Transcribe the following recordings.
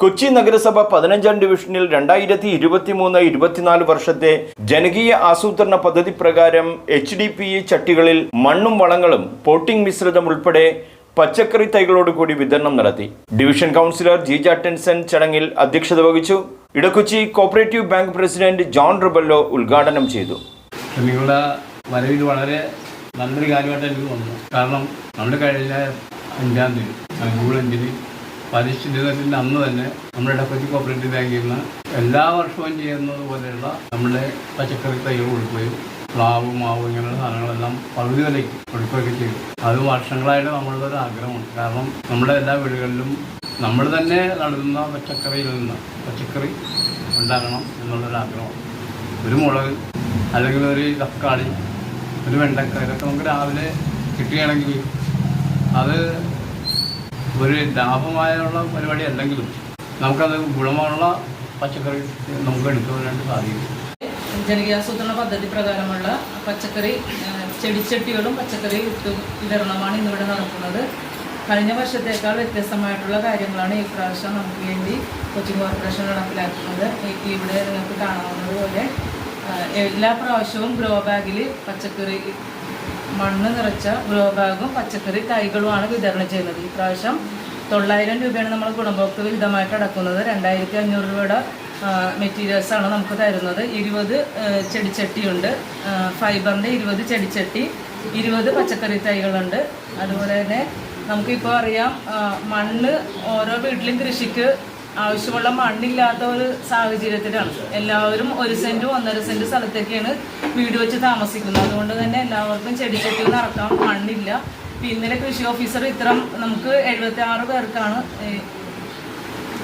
കൊച്ചി നഗരസഭ പതിനഞ്ചാം ഡിവിഷനിൽ രണ്ടായിരത്തി ഇരുപത്തി മൂന്ന് ഇരുപത്തിനാല് വർഷത്തെ ജനകീയ ആസൂത്രണ പദ്ധതി പ്രകാരം എച്ച് ഡി പി ചട്ടികളിൽ മണ്ണും വളങ്ങളും പോട്ടിംഗ് മിശ്രിതം ഉൾപ്പെടെ പച്ചക്കറി തൈകളോട് കൂടി വിതരണം നടത്തി. ഡിവിഷൻ കൗൺസിലർ ജി ജാട്ടൻസൺ ചടങ്ങിൽ അധ്യക്ഷത വഹിച്ചു. Edakochi cooperative bank president John Rebello ഉദ്ഘാടനം ചെയ്തു. നിങ്ങളുടെ വരവിൽ വളരെ നല്ലൊരു കാര്യമായിട്ട് എനിക്ക് തോന്നുന്നു കാരണം നമ്മുടെ കഴിഞ്ഞ അഞ്ചാം തീയതി ജൂൺ അഞ്ചിന് പരിസ്ഥിതി ദിനത്തിന്റെ അന്ന് തന്നെ നമ്മുടെ ഡെപ്പറ്റി കോപ്പറേറ്റീവ് ബാങ്കിൽ നിന്ന് എല്ലാ വർഷവും ചെയ്യുന്നത് പോലെയുള്ള നമ്മുടെ പച്ചക്കറി തൈകൾ കൊടുക്കുകയും പ്ലാവ് മാവ് ഇങ്ങനെയുള്ള സാധനങ്ങളെല്ലാം പകുതി വിലയ്ക്ക് കൊടുക്കുകയൊക്കെ ചെയ്തു. അത് വർഷങ്ങളായിട്ട് നമ്മളുടെ ഒരു ആഗ്രഹമാണ് കാരണം നമ്മുടെ എല്ലാ വീടുകളിലും നമ്മൾ തന്നെ നടുന്ന പച്ചക്കറിയിൽ നിന്ന് പച്ചക്കറി ഉണ്ടാകണം എന്നുള്ളൊരു ആഗ്രഹമാണ് ഒരു മുളക് അല്ലെങ്കിൽ ഒരു തക്കാളി ഒരു വെണ്ടക്ക ഇതൊക്കെ നമുക്ക് രാവിലെ കിട്ടുകയാണെങ്കിൽ അത് ഒരു ലാഭമായുള്ള പരിപാടി അല്ലെങ്കിലും നമുക്കത് ഗുണമുള്ള പച്ചക്കറി നമുക്ക് എടുക്കുവാനായിട്ട് സാധിക്കും. ജനകീയാസൂത്രണ പദ്ധതി പ്രകാരമുള്ള പച്ചക്കറി ചെടിച്ചട്ടികളും പച്ചക്കറി വിതരണമാണ് ഇന്നിവിടെ നടക്കുന്നത്. കഴിഞ്ഞ വർഷത്തേക്കാൾ വ്യത്യസ്തമായിട്ടുള്ള കാര്യങ്ങളാണ് ഈ പ്രാവശ്യം നമുക്ക് വേണ്ടി കൊച്ചിൻ കോർപ്പറേഷൻ നടപ്പിലാക്കുന്നത്. ഇവിടെ നിങ്ങൾക്ക് കാണാവുന്നതുപോലെ എല്ലാ പ്രാവശ്യവും ഗ്രോ ബാഗിൽ പച്ചക്കറി മണ്ണ് നിറച്ച ഗ്രോ ബാഗും പച്ചക്കറി തൈകളുമാണ് വിതരണം ചെയ്യുന്നത്. ഈ പ്രാവശ്യം തൊള്ളായിരം രൂപയാണ് നമ്മൾ ഗുണഭോക്തൃ വിഹിതമായിട്ട് അടക്കുന്നത്. രണ്ടായിരത്തി അഞ്ഞൂറ് രൂപയുടെ മെറ്റീരിയൽസാണ് നമുക്ക് തരുന്നത്. ഇരുപത് ചെടിച്ചട്ടിയുണ്ട്. ഫൈബറിന്റെ ഇരുപത് ചെടിച്ചട്ടി ഇരുപത് പച്ചക്കറി തൈകളുണ്ട്. അതുപോലെ തന്നെ നമുക്കിപ്പോൾ അറിയാം മണ്ണ് ഓരോ വീട്ടിലും കൃഷിക്ക് ആവശ്യമുള്ള മണ്ണില്ലാത്ത ഒരു സാഹചര്യത്തിലാണ്. എല്ലാവരും ഒരു സെന്റ് ഒന്നര സെന്റ് സ്ഥലത്തൊക്കെയാണ് വീട് വെച്ച് താമസിക്കുന്നത്. അതുകൊണ്ട് തന്നെ എല്ലാവർക്കും ചെടിച്ചട്ടി നിറക്കാൻ മണ്ണില്ല. ഇന്നലെ കൃഷി ഓഫീസർ ഇത്തരം നമുക്ക് എഴുപത്തി ആറ് പേർക്കാണ്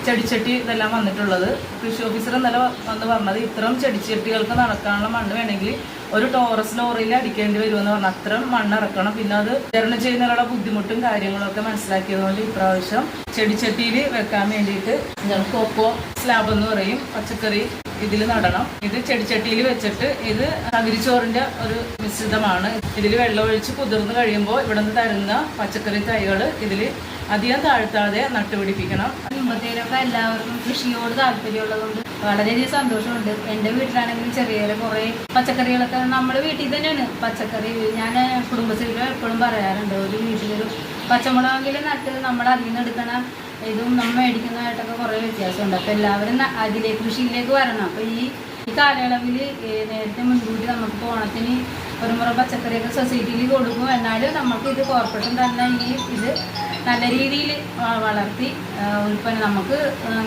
ചെടിച്ചട്ടി ഇതെല്ലാം വന്നിട്ടുള്ളത്. കൃഷി ഓഫീസർ ഇന്നലെ വന്ന് പറഞ്ഞത് ഇത്തരം ചെടിച്ചട്ടികൾക്ക് നടക്കാനുള്ള മണ്ണ് വേണമെങ്കിൽ ഒരു ടോറസ് ലോറിയിൽ അടിക്കേണ്ടി വരുമെന്ന് പറഞ്ഞാൽ അത്രയും മണ്ണ് ഇറക്കണം പിന്നെ അത് വിതരണം ചെയ്യുന്നതിനുള്ള ബുദ്ധിമുട്ടും കാര്യങ്ങളൊക്കെ മനസ്സിലാക്കിയതുകൊണ്ട് ഇപ്രാവശ്യം ചെടിച്ചട്ടിയിൽ വെക്കാൻ വേണ്ടിയിട്ട് കൊക്കോ സ്ലാബ് എന്ന് പറയും പച്ചക്കറി ഇതിൽ നടണം. ഇത് ചെടിച്ചട്ടിയിൽ വെച്ചിട്ട് ഇത് തകിരിച്ചോറിന്റെ ഒരു മിശ്രിതമാണ്. ഇതിൽ വെള്ളമൊഴിച്ച് കുതിർന്ന് കഴിയുമ്പോൾ ഇവിടെ നിന്ന് തരുന്ന പച്ചക്കറി തൈകൾ ഇതിൽ അധികം താഴ്ത്താതെ നട്ടുപിടിപ്പിക്കണം. കുടുംബത്തിലൊക്കെ എല്ലാവർക്കും കൃഷിയോട് താല്പര്യമുള്ളതുകൊണ്ട് വളരെയധികം സന്തോഷമുണ്ട്. എന്റെ വീട്ടിലാണെങ്കിലും ചെറിയ ചെറിയ കുറേ പച്ചക്കറികളൊക്കെ നമ്മുടെ വീട്ടിൽ തന്നെയാണ്. പച്ചക്കറി ഞാൻ കുടുംബശ്രീയിൽ എപ്പോഴും പറയാറുണ്ട്. ഒരു വീട്ടിലൊരു പച്ചമുളകെങ്കിലും നട്ട് നമ്മൾ അതിൽ നിന്ന് എടുക്കണ ഇതും നമ്മൾ മേടിക്കുന്നതായിട്ടൊക്കെ കുറേ വ്യത്യാസമുണ്ട്. അപ്പോൾ എല്ലാവരും അതിലേക്ക് കൃഷിയിലേക്ക് വരണം. അപ്പോൾ ഈ ഈ കാലയളവിൽ നേരത്തെ മുൻകൂട്ടി നമുക്ക് ഓണത്തിന് ഒരു മുറ പച്ചക്കറിയൊക്കെ സൊസൈറ്റിയിൽ കൊടുക്കും. എന്നാലും നമുക്ക് ഇത് കോർപ്പറേഷൻ തന്നെ ഈ ഇത് നല്ല രീതിയിൽ വളർത്തി ഉൽപ്പന്നം നമുക്ക്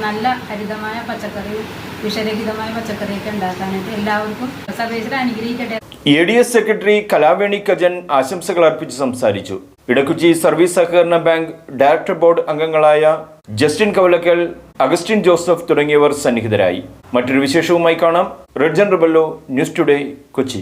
നല്ല ഹരിതമായ പച്ചക്കറി വിഷരഹിതമായ പച്ചക്കറിയൊക്കെ ഉണ്ടാക്കാനായിട്ട് എല്ലാവർക്കും സർവേശ്വര അനുഗ്രഹിക്കട്ടെ. A D S secretary Kalaveni Kajan ആശംസകൾ അർപ്പിച്ച് സംസാരിച്ചു. ഇടക്കുച്ചി സർവീസ് സഹകരണ ബാങ്ക് ഡയറക്ടർ ബോർഡ് അംഗങ്ങളായ ജസ്റ്റിൻ കവലക്കൽ അഗസ്റ്റിൻ ജോസഫ് തുടങ്ങിയവർ സന്നിഹിതരായി. മറ്റൊരു വിശേഷവുമായി കാണാം. റെഡ് ജൻ റിബല്ലോ ന്യൂസ് ടുഡേ കൊച്ചി.